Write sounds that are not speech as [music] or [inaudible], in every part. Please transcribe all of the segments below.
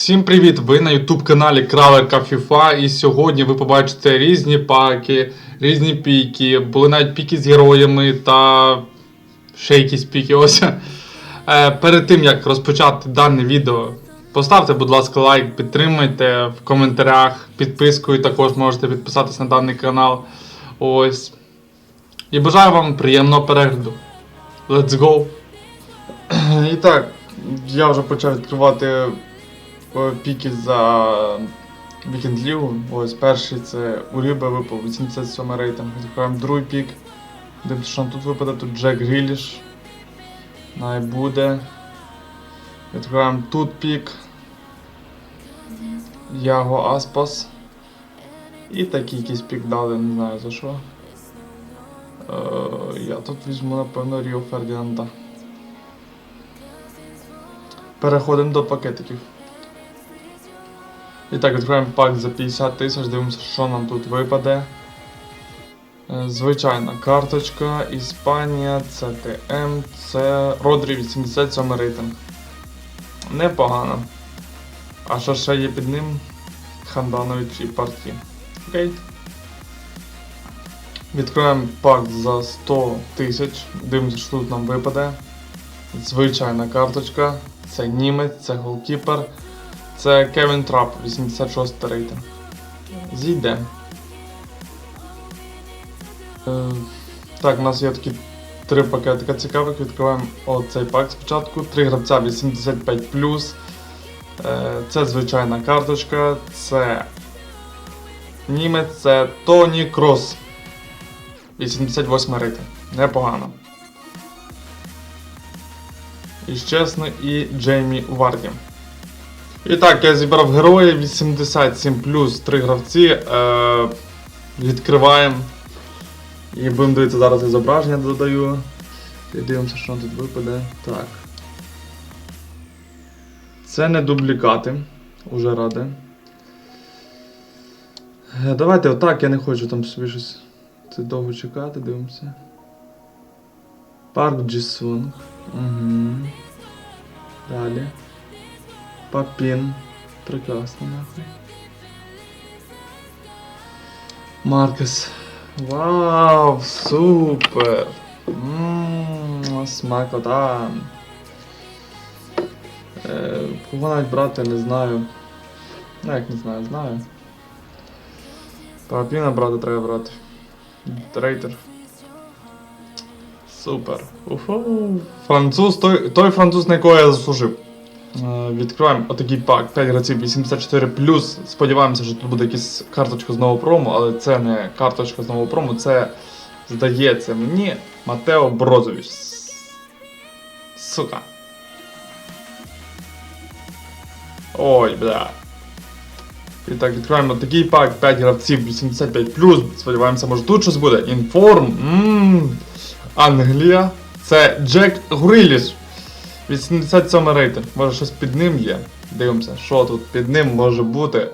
Всім привіт! Ви на YouTube каналі Краверка FIFA і сьогодні ви побачите різні паки, різні піки, були навіть піки з героями та ще якісь піки. Ось. Е, перед тим як розпочати дане відео, поставте, будь ласка, лайк, підтримайте в коментарях, підпискою також можете підписатись на даний канал. Ось. І бажаю вам приємного перегляду. Let's go! [clears throat] І так, я вже почав відкривати піки за Вікенд Лігу. Ось перший це у Ріби випав 87 рейтинг. Відкриваємо другий пік. Дивимося, що нам тут випаде, тут Джек Гріліш. Най буде. Відкриваємо тут пік. Яго Аспас. І такий якийсь пік дали, не знаю за що. Е, я тут візьму, напевно, Ріо Фердінанда. Переходимо до пакетиків. І так, відкриваємо пак за 50 тисяч, дивимося, що нам тут випаде. Е, Звичайна карточка, Іспанія, ЦТМ, це Родрі 87 рейтинг. Непогано. А що ще є під ним? Ханданович і партії. Окей. Відкриваємо пак за 100 тисяч. Дивимося, що тут нам випаде. Звичайна карточка. Це німець, це голкіпер. Це Кевін Трап, 86 рейтинг. Зійде. Е, так, у нас є такі три пакетика цікавих. Відкриваємо оцей пак спочатку. Три гравця 85. Е, це звичайна карточка. Це німець, це Тоні Крос. 88 рейтинг. Непогано. І чесно, і Джеймі Варді. І так, я зібрав героя 87 плюс 3 гравці. Е, відкриваємо. І будемо дивитися, зараз я зображення додаю. І дивимося, що тут випаде. Так. Це не дублікати. Уже ради. Е, Давайте отак, я не хочу там собі щось. Це довго чекати, дивимося. Парк Джісунг. Угу. Далі. Папін. Прекрасно, нахуй. Маркес. Вау, супер! Ммм, смакота. Е, кого навіть брати не знаю. Ну як не знаю, знаю. Папіна брати треба брати. Трейтер. Супер. Уфу. Француз, той, той француз, на якого я заслужив. Е, Відкриваємо отакий пак 5 гравців 84 Сподіваємося, що тут буде якась карточка з нового прому, але це не карточка з нового прому, це здається мені Матео Брозович. Сука. Ой, бля. І так, відкриваємо такий пак 5 гравців 85 Сподіваємося, може тут щось буде. Інформ. Англія. Це Джек Гриліш. 87 рейтинг. Може щось під ним є. Дивимося, що тут під ним може бути.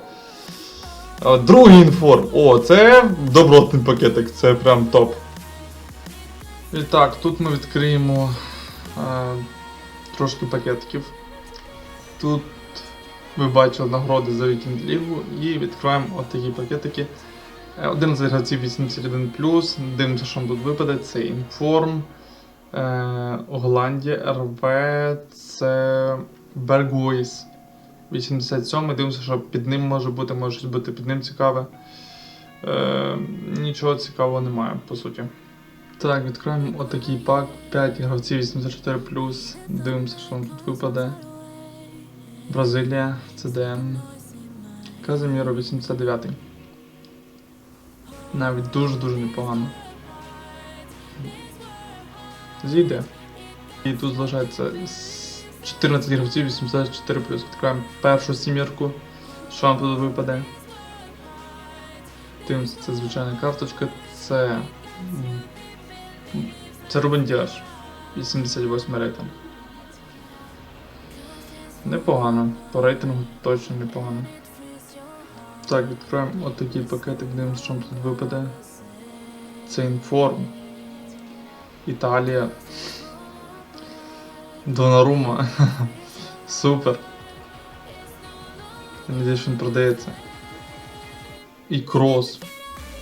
Другий інформ. О, це добротний пакетик, це прям топ. І так, тут ми відкриємо е, трошки пакетиків. Тут ви бачили нагороди за Вікінд Лігу і відкриваємо от такі пакетики. Е, Один з гравців 81 Дивимося, що нам тут випаде. Це інформ. Е, Голландія, РВ, це Бергуїс. 87 Дивимося, що під ним може бути, може щось бути під ним цікаве. Е, нічого цікавого немає, по суті. Так, відкриємо отакий пак. 5 гравців 84 Дивимося, що нам тут випаде. Бразилія, ЦДМ. Казиміро 89. Навіть дуже-дуже непогано. Зійде. І тут залишається 14 гравців, 84 плюс. Відкриваємо першу сімірку. Що нам тут випаде? Дивимося, це звичайна карточка. Це. Це Рубен Діаш. 88 рейтинг. Непогано. По рейтингу точно непогано. Так, відкриваємо отакий пакетик, дивимося, що нам тут випаде. Це інформ. Італія. Донарума. [laughs] Супер. Надіюсь, він продається. І крос.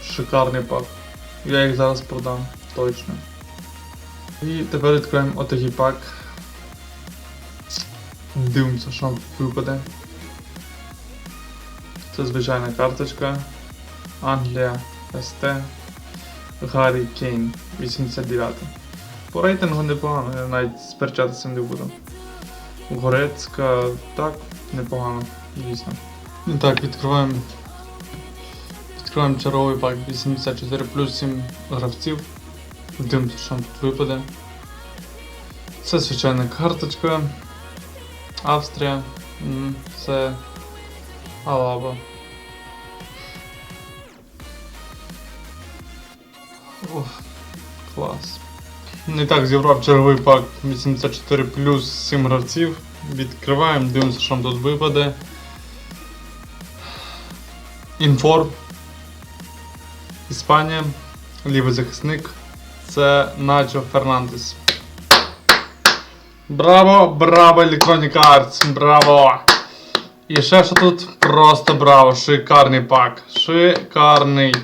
Шикарний пак. Я їх зараз продам, точно. І тепер відкриємо отакий пак. Дивимося, що нам випаде. Це звичайна карточка. Англія СТ. Гаррі Кейн 89. По рейтингу непогано, я навіть сперечатися не буду. Горецька, так, непогано, дійсно. І так, відкриваємо. Відкриваємо черговий пак 84 плюс 7 гравців. Дивимося, що нам тут випаде. Це звичайна карточка. Австрія. Це Алаба. Ох, клас. Не так зібрав черговий пак 84 плюс 7 гравців. Відкриваємо, дивимося, що нам тут випаде. Інформ. Іспанія. Лівий захисник. Це Начо Фернандес. Браво, браво, Electronic Arts, браво! І ще що тут? Просто браво, шикарний пак. Шикарний.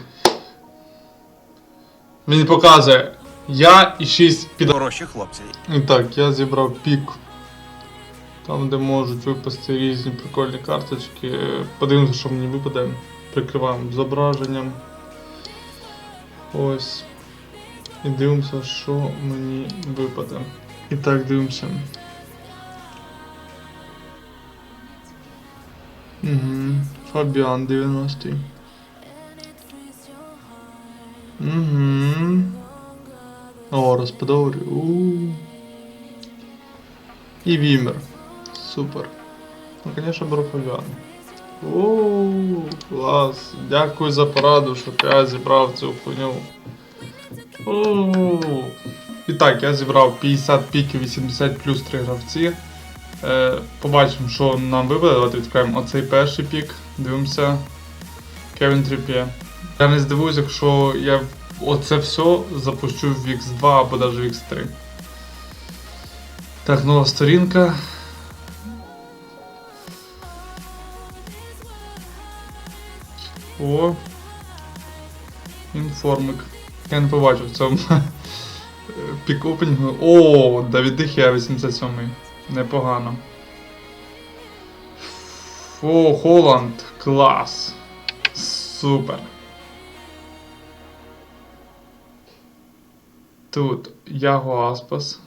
Він показує. Я і 6 під. Хороші хлопці. І так, я зібрав пік. Там, де можуть випасти різні прикольні карточки. Подивимося, що мені випаде. Прикриваємо зображенням. Ось. І дивимося, що мені випаде. І так, дивимося. Угу. Фабіан 90-й. Угу. О, розпадовує. у І Вімер. Супер. Ну, беру Фабіан. Оу, клас. Дякую за пораду, щоб я зібрав цю хуйню. Оу. І так, я зібрав 50 піків 80 плюс 3 гравці. Е, побачимо, що нам випаде. Давайте відкриємо оцей перший пік. Дивимося. Кевін Тріп'є. Я не здивуюсь, якщо я оце все запущу в X2 або навіть в X3. Так, нова сторінка. О. Інформик. Я не побачив в цьому [laughs] пік опенінгу. О, Давід Дехія 87 Непогано. О, Холланд. Клас. Супер. Тут Яго Аспас.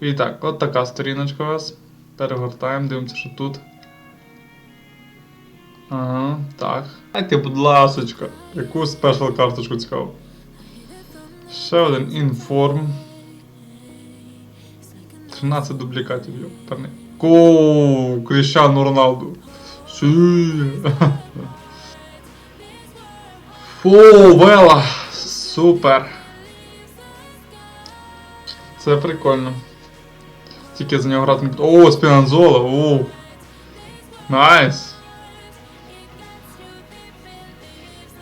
І так, от така сторіночка у вас. Перегортаємо, дивимося, що тут. Ага, так. Дайте, будь ласочка, яку спешл карточку цікаву. Ще один інформ. 13 дублікатів, йоперний. Коу, Кріщану Роналду. Сі. Фу, Вела. Супер. Це прикольно. Тільки за нього грати не буду. О, Спінанзола, о. Найс.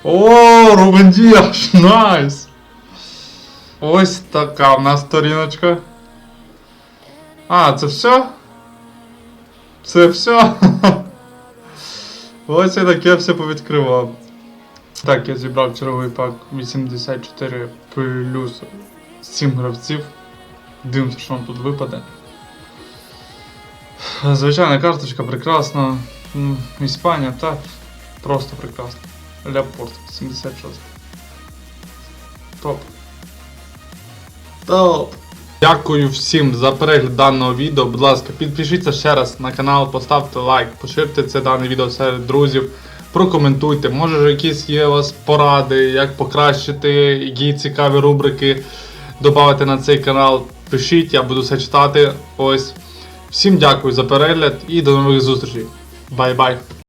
О, Рубен Діаш, найс. Ось така в нас сторіночка. А, це все? Це все? [laughs] Ось я таке все повідкривав. Так, я зібрав черговий пак 84 плюс 7 гравців. Дивимося, що вам тут випаде. Звичайна карточка прекрасна. Іспанія, так. Просто прекрасно. Ляпорт 76. Топ. Топ. Дякую всім за перегляд даного відео. Будь ласка, підпишіться ще раз на канал, поставте лайк, поширте це дане відео серед друзів. Прокоментуйте, може якісь є у вас поради, як покращити, які цікаві рубрики додати на цей канал. Пишіть, я буду все читати. Ось. Всім дякую за перегляд і до нових зустрічей. Бай-бай.